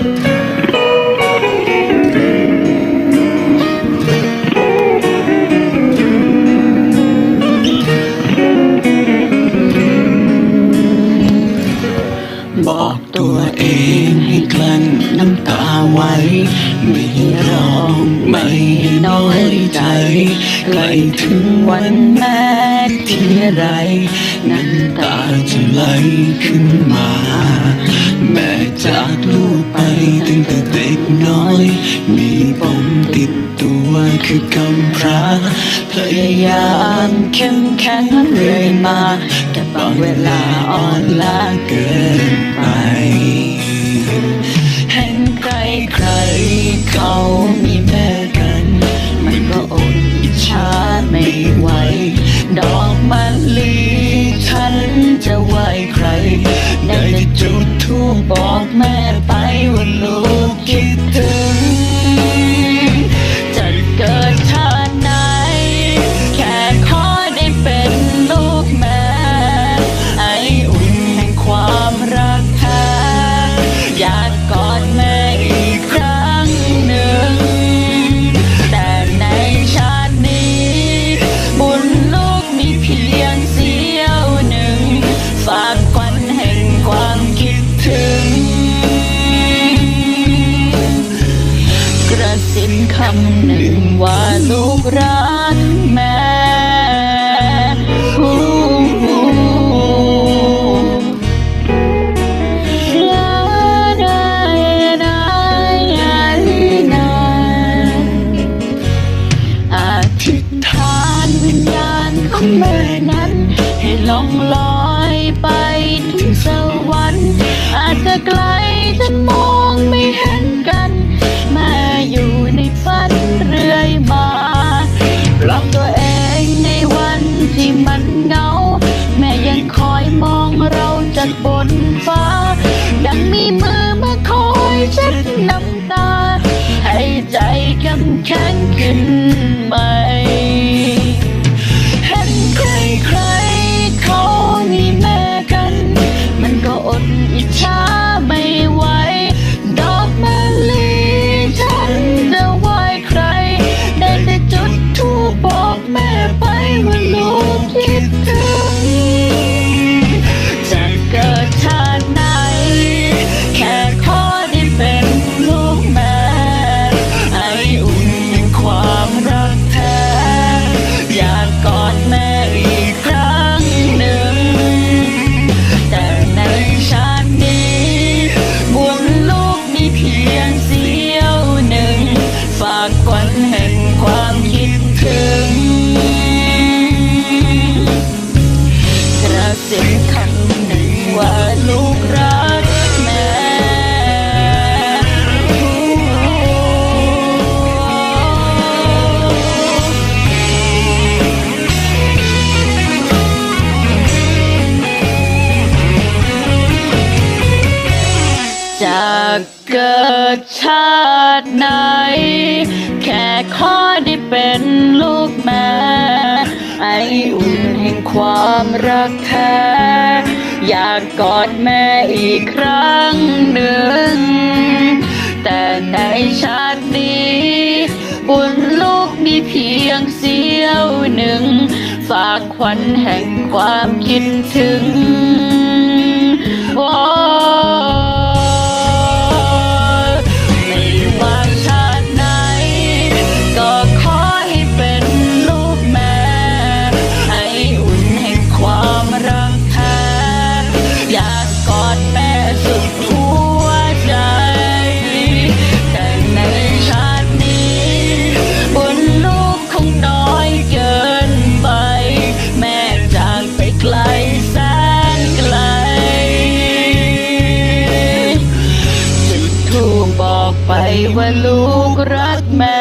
บอกตัวเองให้กลั้นน้ำตา ไว้ไม่ร้องไม่น้อยใจใกล้ถึงวันแม่ที่ไรน้ำตาจะไหลขึ้นมา แม่จากลูกไปตั้งแต่เด็กน้อย มีปมติดตัวคือกำพร้าพยายามเข้มแข็งเรื่อยมา แต่บางเวลาอ่อนล้าเกิน ไหว ดอกมะลิฉันจะไหวใคร ได้จุดทูปบอกแม่ไปว่าลูก องลอยไปถึงสวรรค์อาจจะไกลจนมอง จะเกิดชาติไหน แค่ขอได้เป็นลูกแม่ ไออุ่นแห่งความรักแท้ อยากกอดแม่อีกครั้งหนึ่ง แต่ในชาตินี้บุญลูกมีเพียงเสี้ยวหนึ่ง ฝากควันแห่งความคิดถึง โอ้ ay walog rat man.